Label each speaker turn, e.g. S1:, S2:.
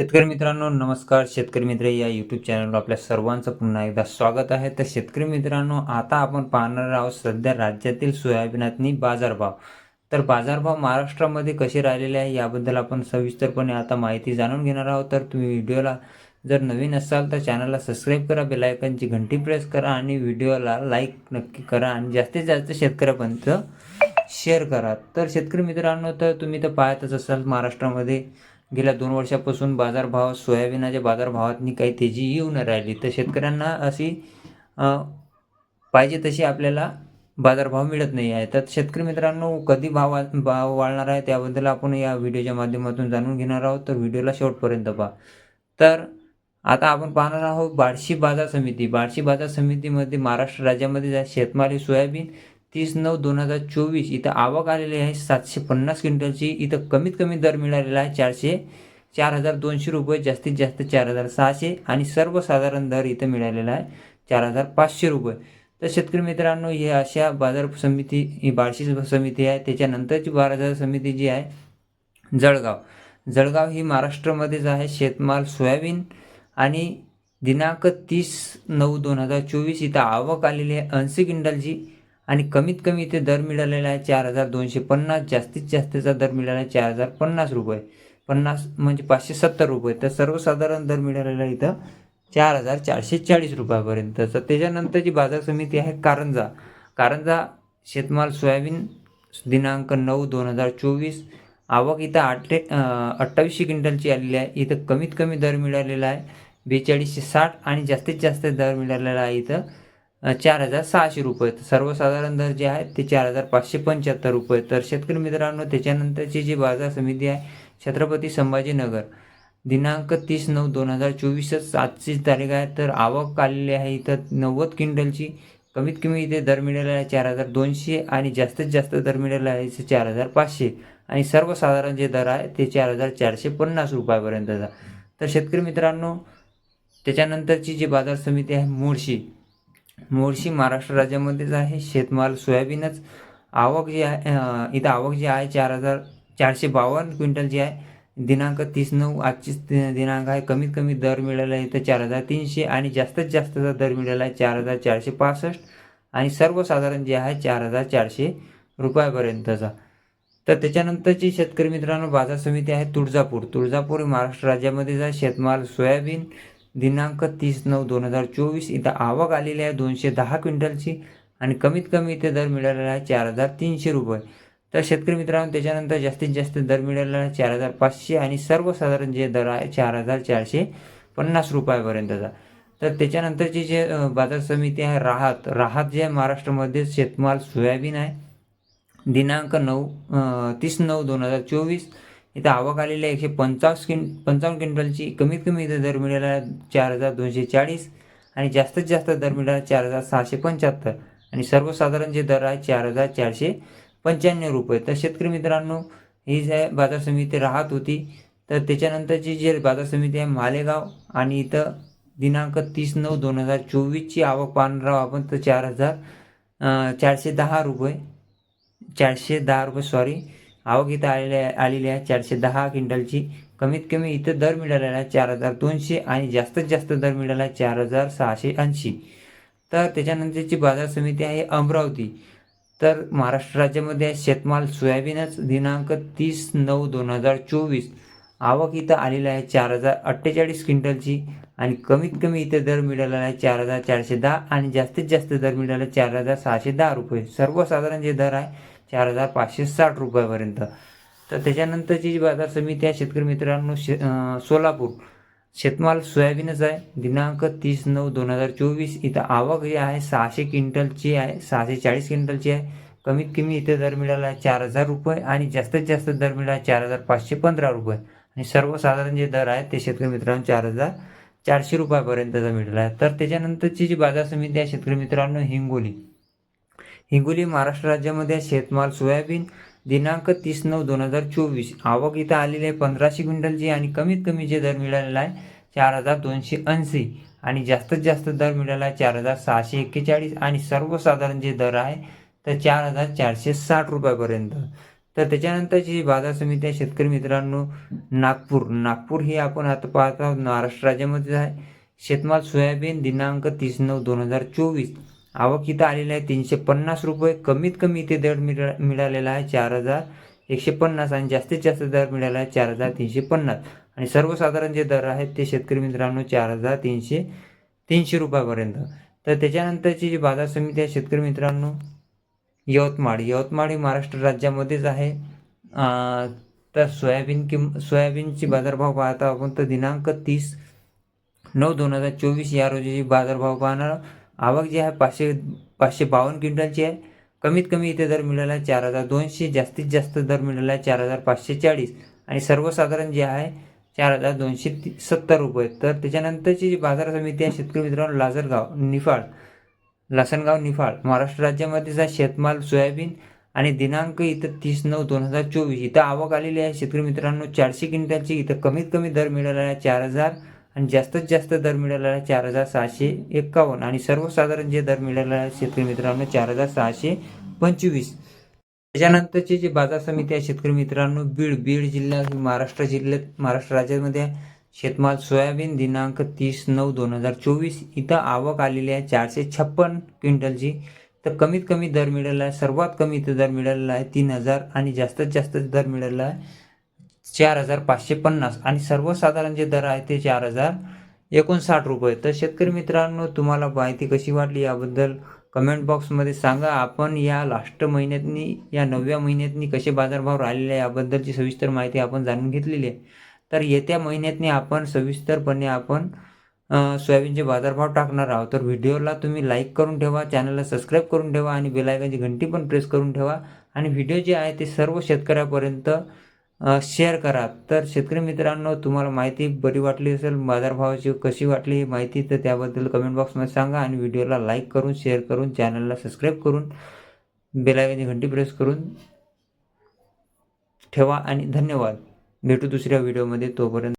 S1: शेतकरी मित्रांनो नमस्कार. शेतकरी मित्र या यूट्यूब चॅनलवर आपल्या सर्वांचं पुन्हा एकदा स्वागत आहे. तर शेतकरी मित्रांनो आता आपण पाहणार आहोत सध्या राज्यातील सोयाबीनातनी बाजारभाव. तर बाजारभाव महाराष्ट्रामध्ये कसे राहिलेले आहे याबद्दल आपण सविस्तरपणे आता माहिती जाणून घेणार आहोत. तर तुम्ही व्हिडिओला जर नवीन असाल तर चॅनलला सबस्क्राईब करा बेलायकनची घंटी प्रेस करा आणि व्हिडिओला लाईक नक्की करा आणि जास्तीत जास्त शेतकऱ्यापर्यंत शेअर करा. तर शेतकरी मित्रांनो तर तुम्ही तर पाहतच असाल महाराष्ट्रामध्ये गेल्या दोन वर्षापासून बाजारभाव सोयाबीनाच्या बाजारभावातनी काही तेजी येऊ न राहिली. तर शेतकऱ्यांना अशी पाहिजे तशी आपल्याला बाजारभाव मिळत नाही आहे. तर शेतकरी मित्रांनो कधी भाव भाव वाढणार आहे त्याबद्दल आपण या व्हिडिओच्या माध्यमातून जाणून घेणार आहोत. तर व्हिडिओला शेवटपर्यंत पहा. तर आता आपण पाहणार आहोत बार्शी बाजार समिती. बार्शी बाजार समितीमध्ये महाराष्ट्र राज्यामध्ये शेतमाल शेतमाली सोयाबीन तीस नऊ दोन हजार चोवीस इथं आवक आलेली आहे. सातशे पन्नास क्विंटलची. इथं कमीत कमी दर मिळालेला आहे चारशे चार हजार दोनशे रुपये जास्तीत जास्त चार हजार सहाशे आणि सर्वसाधारण दर इथं मिळालेला आहे चार हजार पाचशे रुपये. तर शेतकरी मित्रांनो हे अशा बाजार समिती ही बार्शी समिती आहे. त्याच्यानंतरची बाजार समिती जी आहे जळगाव. जळगाव ही महाराष्ट्रामध्येच आहे. शेतमाल सोयाबीन आणि दिनांक तीस नऊ दोन हजार चोवीस इथं आवक आलेली आहे. ऐंशी क्विंटलची आणि कमीत कमी इथे दर मिळालेला आहे चार हजार दोनशे पन्नास जास्तीत जास्तचा दर मिळाला आहे चार हजार पन्नास रुपये. पन्नास म्हणजे पाचशे सत्तर रुपये. तर सर्वसाधारण दर मिळालेला आहे इथं चार हजार चारशे चाळीस रुपयापर्यंत. तर त्याच्यानंतरची बाजार समिती आहे कारंजा. कारंजा शेतमाल सोयाबीन दिनांक नऊ दोन हजार चोवीस. आवक इथं आठे अठ्ठावीसशे क्विंटलची आलेली आहे. इथं कमीत कमी दर मिळालेला आहे बेचाळीसशे साठ आणि जास्तीत जास्त दर मिळालेला आहे इथं चार हजार सहाशे रुपये सर्वसाधारण दर जे आहेत ते चार हजार पाचशे पंच्याहत्तर रुपये तर शेतकरी मित्रांनो त्याच्यानंतरची जी बाजार समिती आहे छत्रपती संभाजीनगर दिनांक तीस नऊ दोन हजार चोवीसच आजची तारीख आहे. तर आवक आलेली आहे. इथं नव्वद क्विंटलची कमीत कमी इथे दर मिळालेला आहे चार हजार दोनशे आणि जास्तीत जास्त दर मिळालेला आहे इथे चार हजार पाचशे. आणि सर्वसाधारण जे दर आहे ते चार हजार चारशे पन्नास रुपयापर्यंतचा. तर शेतकरी मित्रांनो त्याच्यानंतरची जी बाजार समिती आहे मोर्शी मोर्शी महाराष्ट्र राज्यामध्येच आहे शेतमाल सोयाबीनच. आवक जी आहे इथं आवक जी आहे चार हजार चारशे बावन्न क्विंटल जी आहे दिनांक तीस नऊ आजचीच दिनांक आहे. कमीत कमी दर मिळाला आहे इथं चार हजार तीनशे आणि जास्तीत जास्तचा दर मिळाला आहे चार हजार चारशे पासष्ट आणि सर्वसाधारण जे आहे चार हजार चारशे रुपयापर्यंतचा. तर त्याच्यानंतरची शेतकरी मित्रांनो बाजार समिती आहे तुळजापूर. तुळजापूर महाराष्ट्र राज्यामध्येच आहे. शेतमाल सोयाबीन दिनांक तीस नऊ दोन हजार चोवीस. इथं आवक आलेली आहे दोनशे दहा क्विंटलची आणि कमीत कमी इथे दर मिळालेला आहे चार हजार तीनशे रुपये. तर शेतकरी मित्रांनो त्याच्यानंतर जास्तीत जास्त दर मिळालेला आहे चार हजार पाचशे आणि सर्वसाधारण जे दर आहे चार हजार चारशे पन्नास रुपयापर्यंतचा. तर त्याच्यानंतरची जे बाजार समिती आहे राहत राहत जे आहे महाराष्ट्रामध्ये शेतमाल सोयाबीन आहे. दिनांक नऊ तीस नऊ दोन हजार चोवीस. इथं आवक आलेली आहे. एकशे पंचावन्न क्विं पंचावन्न क्विंटलची कमीत कमी इथं दर मिळाला चार हजार दोनशे चाळीस आणि जास्तीत जास्त दर मिळाला चार हजार सहाशे पंच्याहत्तर. आणि सर्वसाधारण जे दर आहे चार हजार चारशे पंच्याण्णव रुपये. तर शेतकरी मित्रांनो ही जे बाजार समिती राहत होती तर त्याच्यानंतरची जी बाजार समिती आहे मालेगाव आणि इथं दिनांक तीस नऊ दोन हजार चोवीसची आवक पाहणार आहोत आपण तर चार हजार चारशे दहा रुपये चारशे दहा रुपये सॉरी आवक इथं आलेल्या आलेली आहे चारशे दहा क्विंटलची कमीत कमी इथं दर मिळालेला आहे चार हजार दोनशे आणि जास्तीत जास्त दर मिळाला आहे चार हजार सहाशे ऐंशी. तर त्याच्यानंतरची बाजार समिती आहे अमरावती. तर महाराष्ट्र राज्यामध्ये शेतमाल सोयाबीनच दिनांक तीस नऊ दोन हजार चोवीस. आवक इथं आलेला आहे चार हजार अठ्ठेचाळीस क्विंटलची आणि कमीत कमी इथं दर मिळालेला आहे चार हजार चारशे दहा आणि जास्तीत जास्त दर मिळाला चार हजार सहाशे दहा रुपये. सर्वसाधारण जे दर आहे चार हजार पाचशे साठ रुपयापर्यंत. तर त्याच्यानंतरची जी बाजार समिती आहे शेतकरी मित्रांनो शे सोलापूर. शेतमाल सोयाबीनच आहे. दिनांक तीस नऊ दोन हजार चोवीस. इथं आवक जी आहे सहाशे क्विंटलची आहे सहाशे चाळीस क्विंटलची आहे. कमीत कमी इथे दर मिळाला आहे चार हजार रुपये आणि जास्तीत जास्त दर मिळाला चार हजार पाचशे पंधरा रुपये. आणि सर्वसाधारण जे दर आहे ते शेतकरी मित्रांनो चार हजार चारशे रुपयापर्यंतचा मिळाला आहे. तर त्याच्यानंतरची जी बाजार समिती आहे शेतकरी मित्रांनो हिंगोली. हिंगोली महाराष्ट्र राज्यामध्ये शेतमाल सोयाबीन दिनांक तीस नऊ दोन हजार चोवीस. आवक इथं आलेली आहे पंधराशे क्विंटलची आणि कमीत कमी जे दर मिळालेला आहे चार हजार दोनशे ऐंशी. आणि जास्तीत जास्त दर मिळाला आहे चार हजार सहाशे एक्केचाळीस आणि सर्वसाधारण जे दर आहे तर चार हजार चारशे साठ रुपयापर्यंत. तर त्याच्यानंतरची जी बाजार समिती आहे शेतकरी मित्रांनो नागपूर. नागपूर ही आपण आता पाहत आहोत. महाराष्ट्र राज्यामध्ये आहे. शेतमाल सोयाबीन दिनांक तीस नऊ दोन हजार चोवीस. आवक इथं आलेली आहे तीनशे पन्नास रुपये. कमीत कमी इथे दर मिळा मिळालेला आहे चार हजार एकशे पन्नास आणि जास्तीत जास्त दर मिळाला आहे चार हजार तीनशे पन्नास आणि सर्वसाधारण जे दर आहेत ते शेतकरी मित्रांनो चार हजार तीनशे तीनशे रुपयापर्यंत. तर त्याच्यानंतरची जी बाजार समिती आहे शेतकरी मित्रांनो यवतमाळ. यवतमाळ ही महाराष्ट्र राज्यामध्येच आहे. तर सोयाबीन किम सोयाबीनची बाजारभाव पाहता आपण तर दिनांक तीस नऊ दोन हजार चोवीस या रोजी बाजारभाव पाहणार आवक जी आहे पाचशे पाचशे बावन्न क्विंटलची आहे. कमीत कमी इथे दर मिळाला आहे चार हजार दोनशे जास्तीत जास्त दर मिळाला आहे चार हजार पाचशे चाळीस. आणि सर्वसाधारण जे आहे चार हजार दोनशे ती सत्तर रुपये. तर त्याच्यानंतरची जी बाजार समिती आहे शेतकरी मित्रांनो लाजरगाव निफाड. लासनगाव निफाड. महाराष्ट्र राज्यामध्येच आहे शेतमाल सोयाबीन आणि दिनांक इथं तीस नऊ दोन हजार चोवीस. इथं आवक आलेली आहे शेतकरी मित्रांनो चारशे क्विंटलची. इथं कमीत कमी दर मिळाला आहे चार हजार आणि जास्तीत जास्त दर मिळाला आहे चार हजार सहाशे एक्कावन्न आणि सर्वसाधारण जे दर मिळालेला आहे शेतकरी मित्रांनो चार हजार सहाशे पंचवीस. त्याच्यानंतरची जी बाजार समिती आहे शेतकरी मित्रांनो बीड बीड जिल्हा महाराष्ट्र जिल्ह्यात महाराष्ट्र राज्यामध्ये शेतमाल सोयाबीन दिनांक तीस नऊ दोन हजार चोवीस. इथं आवक आलेली आहे चारशे छप्पन क्विंटलची. तर कमीत कमी दर मिळाला आहे सर्वात कमी इथं दर मिळालेला आहे तीन हजार. आणि जास्तीत जास्त दर मिळालेला आहे चार हजार पाचशे पन्नास आणि सर्वसाधारण जे दर आहे ते चार हजार एकोणसाठ रुपये. तर शेतकरी मित्रांनो तुम्हाला माहिती कशी वाटली याबद्दल कमेंट बॉक्समध्ये सांगा. आपण या लास्ट महिन्यातनी या नवव्या महिन्यातनी कसे बाजारभाव राहिलेले आहे याबद्दलची सविस्तर माहिती आपण जाणून घेतलेली आहे. तर येत्या महिन्यातनी आपण सविस्तरपणे आपण सोयाबीनचे बाजारभाव टाकणार आहोत. तर व्हिडिओला तुम्ही लाईक करून ठेवा चॅनलला सबस्क्राईब करून ठेवा आणि बेलायकनची घंटी पण प्रेस करून ठेवा. आणि व्हिडिओ जे आहे ते सर्व शेतकऱ्यापर्यंत शेअर करा. तर शेतकरी मित्रांनो तुम्हाला माहिती बरी वाटली असेल बाजारभावाची कशी वाटली माहिती तर त्याबद्दल कमेंट बॉक्समध्ये सांगा आणि व्हिडिओला लाईक करून शेअर करून चॅनलला सबस्क्राईब करून बेलायकनची घंटी प्रेस करून ठेवा आणि धन्यवाद. भेटू दुसऱ्या व्हिडिओमध्ये तोपर्यंत